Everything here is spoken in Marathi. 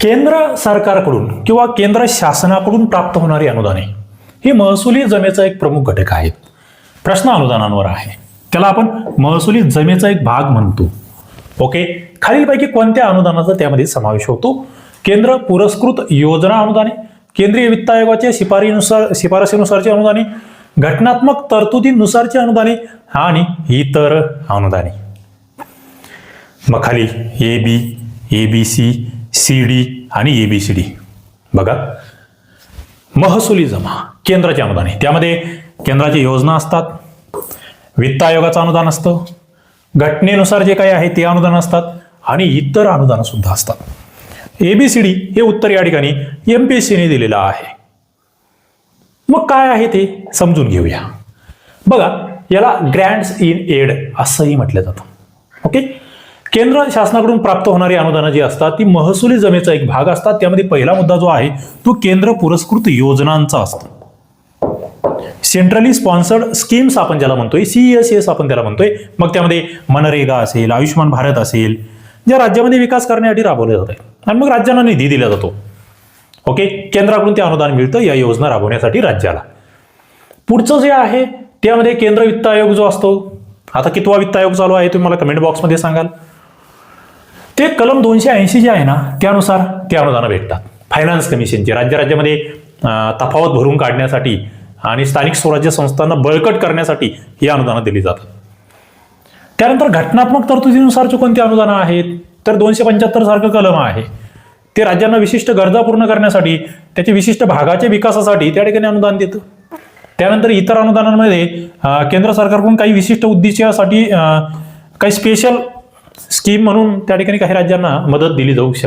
केंद्र सरकारकडून किंवा केंद्र शासनाकडून प्राप्त होणारी अनुदाने ही महसुली जमेचा एक प्रमुख घटक आहेत. प्रश्न अनुदानांवर आहे. त्याला आपण महसुली जमेचा एक भाग म्हणतो. ओके? खालीलपैकी कोणत्या अनुदानाचा त्यामध्ये समावेश होतो? केंद्र पुरस्कृत योजना अनुदाने केंद्रीय वित्त आयोगाच्या शिफारीनुसार शिफारसीनुसारची अनुदाने घटनात्मक तरतुदीनुसारची अनुदाने आणि इतर अनुदाने. मग खाली A B A B C C D आणि ए बी सी डी. बघा. महसुली जमा केंद्राची अनुदाने. त्यामध्ये केंद्राची योजना असतात. वित्त आयोगाचं अनुदान असतं. घटनेनुसार जे काही आहे ते अनुदान असतात. आणि इतर अनुदानं सुद्धा असतात. ए बी सी डी हे उत्तर या ठिकाणी एम पी एस सीने दिलेलं आहे. मग काय आहे ते? समजून घेऊया. बघा याला ग्रँड्स इन एड असंही म्हटलं जातं. ओके? केंद्र शासनाकडून प्राप्त होणारी अनुदानं जी असतात ती महसुली जमेचा एक भाग असतात. त्यामध्ये पहिला मुद्दा जो आहे तो केंद्र पुरस्कृत योजनांचा असतो. सेंट्रली स्पॉन्सर्ड स्कीम्स आपण ज्याला म्हणतोय सीएसएस एस आपण त्याला म्हणतोय. मग त्यामध्ये मनरेगा असेल आयुष्यमान भारत असेल ज्या राज्यामध्ये विकास करण्यासाठी राबवले जात आहे आणि मग राज्यांना निधी दिला जातो. ओके केंद्राकडून ते अनुदान मिळतं या योजना राबवण्यासाठी राज्याला. पुढचं जे आहे त्यामध्ये केंद्र वित्त आयोग जो असतो. आता कितवा वित्त आयोग चालू आहे तुम्ही मला कमेंट बॉक्समध्ये सांगाल. ते कलम दोनशे ऐंशी जे आहे ना त्यानुसार ते अनुदानं भेटतात. फायनान्स कमिशनचे राज्य राज्यामध्ये तफावत भरून काढण्यासाठी आणि स्थानिक स्वराज्य संस्थांना बळकट करण्यासाठी ही अनुदानं दिली जातात. त्यानंतर घटनात्मक तरतुदीनुसारची कोणती अनुदानं आहेत? तर दोनशे पंच्याहत्तर सारखं कलम आहे. ते राज्यांना विशिष्ट गरजा पूर्ण करण्यासाठी त्याच्या विशिष्ट भागाच्या विकासासाठी त्या ठिकाणी अनुदान देतं. त्यानंतर इतर अनुदानांमध्ये केंद्र सरकारकडून काही विशिष्ट उद्देशासाठी काही स्पेशल स्कीम म्हणून त्या ठिकाणी काही राज्यांना मदत दिली जाऊ शकते.